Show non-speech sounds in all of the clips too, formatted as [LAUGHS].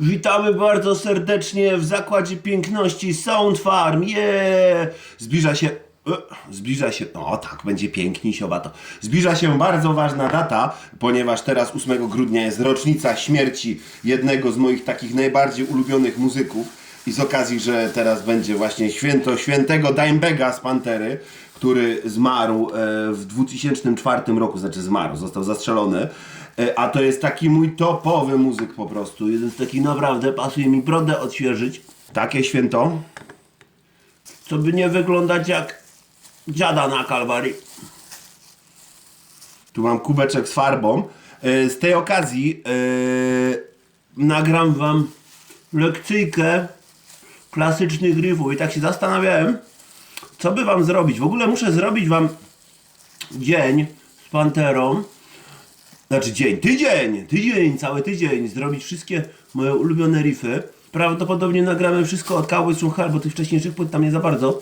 Witamy bardzo serdecznie w Zakładzie Piękności Sound Farm. Yeah! Zbliża się. e, Zbliża się. O, tak, będzie pięknie, to. Zbliża się bardzo ważna data, ponieważ teraz 8 grudnia jest rocznica śmierci jednego z moich takich najbardziej ulubionych muzyków. I z okazji, że teraz będzie właśnie święto świętego Dimebega z Pantery, który zmarł e, w 2004 roku, znaczy zmarł, został zastrzelony. E, A to jest taki mój topowy muzyk po prostu. Jeden z takich naprawdę pasuje mi brodę odświeżyć. Takie święto, co by nie wyglądać jak dziada na Kalwarii. Tu mam kubeczek z farbą. E, Z tej okazji nagram wam lekcyjkę klasycznych riffów i tak się zastanawiałem, co by wam zrobić. W ogóle muszę zrobić wam dzień z Panterą. Znaczy dzień, tydzień, tydzień, cały tydzień, zrobić wszystkie moje ulubione riffy. Prawdopodobnie nagramy wszystko od Cowboys from Hell, bo tych wcześniejszych płyt tam nie za bardzo.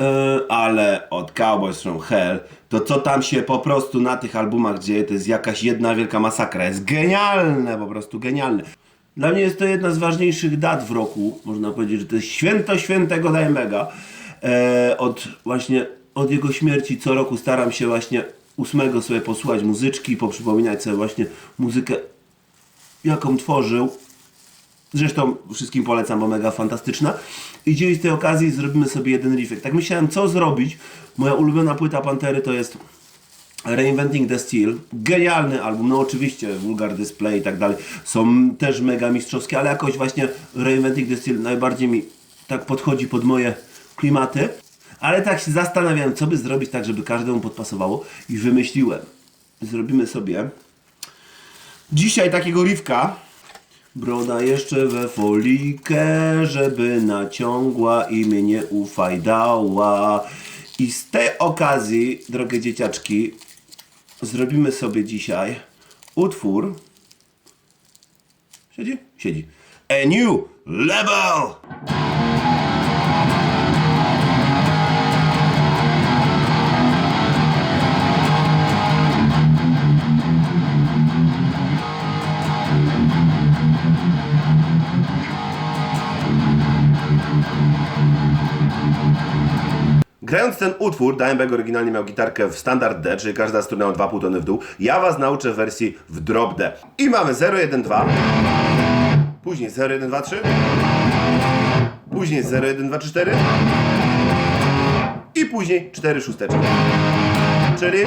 E, ale od Cowboys from Hell, to co tam się po prostu na tych albumach dzieje, to jest jakaś jedna wielka masakra. Jest genialne, po prostu genialne. Dla mnie jest to jedna z ważniejszych dat w roku. Można powiedzieć, że to jest święto świętego Dimebega. E, od właśnie od jego śmierci co roku staram się właśnie ósmego sobie posłuchać muzyczki, poprzypominać sobie właśnie muzykę, jaką tworzył. Zresztą wszystkim polecam, bo mega fantastyczna. I dziś z tej okazji zrobimy sobie jeden riffek. Tak myślałem, co zrobić. Moja ulubiona płyta Pantery to jest Reinventing the Steel. Genialny album. No oczywiście Vulgar Display i tak dalej są też mega mistrzowskie, ale jakoś właśnie Reinventing the Steel najbardziej mi tak podchodzi pod moje klimaty. Ale tak się zastanawiałem, co by zrobić tak, żeby każdemu podpasowało i wymyśliłem. Zrobimy sobie dzisiaj takiego riffka. Broda jeszcze we folikę, żeby naciągła i mnie nie ufajdała. I z tej okazji, drogie dzieciaczki, zrobimy sobie dzisiaj utwór. Siedzi? Siedzi. A new level! Grając ten utwór, Dimebag oryginalnie miał gitarkę w standard D, czyli każda struna o 2,5 tony w dół. Ja Was nauczę w wersji w drop D. I mamy 0, 1, 2, później 0, 1, 2, 3, później 0, 1, 2, 3, 4 i później 4 szósteczki. Czyli...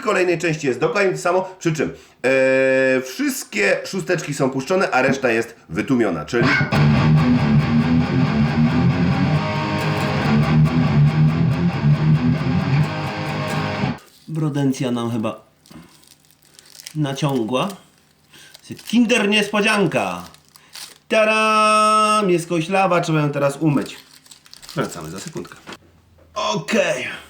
w kolejnej części jest dokładnie to samo, przy czym e, wszystkie szósteczki są puszczone, a reszta jest wytłumiona, czyli... Brodencja nam chyba naciągła. Kinder niespodzianka! Taram! Jest koślawa, trzeba ją teraz umyć. Wracamy za sekundkę. Okej.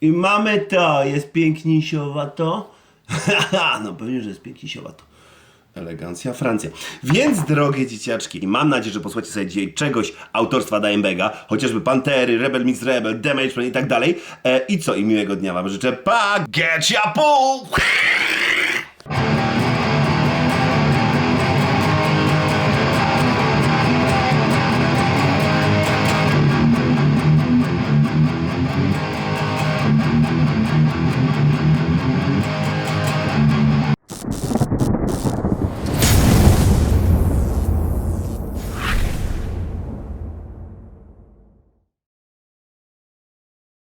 I mamy to, jest pięknisiowato. [LAUGHS] no pewnie, że jest pięknisiowato. Elegancja Francja. Więc drogie dzieciaczki, mam nadzieję, że posłuchacie sobie dzisiaj czegoś autorstwa Dimebega, chociażby Pantery, Rebel Mix Rebel, Damage Plan i tak dalej. E, I co? I miłego dnia wam życzę. Pa! Get ya pool!